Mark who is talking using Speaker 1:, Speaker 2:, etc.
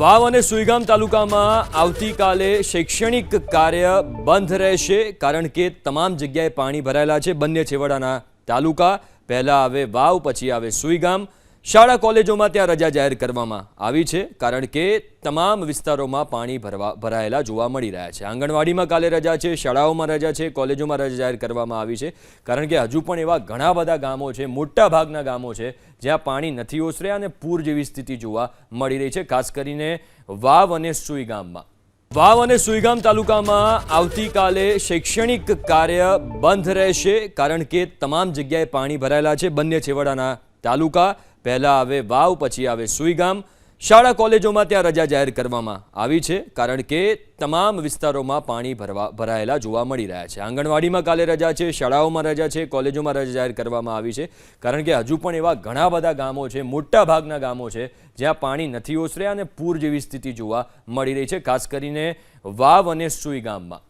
Speaker 1: વાવ અને સુઈગામ તાલુકામાં આવતીકાલે શૈક્ષણિક કાર્ય બંધ રહેશે કારણ કે તમામ જગ્યાએ પાણી ભરાયેલા છે. બંને છેવાડાના તાલુકા પહેલાં આવે વાવ, પછી આવે સુઈગામ. શાળા કોલેજોમાં ત્યાં રજા જાહેર કરવામાં આવી છે, કારણ કે તમામ વિસ્તારોમાં પાણી ભરવા ભરાયેલા જોવા મળી રહ્યા છે. આંગણવાડીમાં કાલે રજા છે, શાળાઓમાં રજા છે, કોલેજોમાં રજા જાહેર કરવામાં આવી છે, કારણ કે હજુ પણ એવા ઘણા બધા ગામો છે, મોટા ભાગના ગામો છે, જ્યાં પાણી નથી ઓસર્યા અને પૂર જેવી સ્થિતિ જોવા મળી રહી છે, ખાસ કરીને વાવ અને સુઈ ગામમાં. વાવ અને સુઈગામ તાલુકામાં આવતીકાલે શૈક્ષણિક કાર્ય બંધ રહેશે, કારણ કે તમામ જગ્યાએ પાણી ભરાયેલા છે, બંને છેવાડાના તાલુકા, પહેલાં આવે વાવ, પછી આવે સુઈગામ. શાળા કોલેજોમાં ત્યાં રજા જાહેર કરવામાં આવી છે, કારણ કે તમામ વિસ્તારોમાં પાણી ભરવા, ભરાયેલા જોવા મળી રહ્યા છે. આંગણવાડીમાં કાલે રજા છે, શાળાઓમાં રજા છે, કોલેજોમાં રજા જાહેર કરવામાં આવી છે, કારણ કે હજુ પણ એવા ઘણા બધા ગામો છે, મોટા ભાગના ગામો છે, જ્યાં પાણી નથી ઓસર્યા અને પૂર જેવી સ્થિતિ જોવા મળી રહી છે, ખાસ કરીને વાવ અને સુઈગામમાં.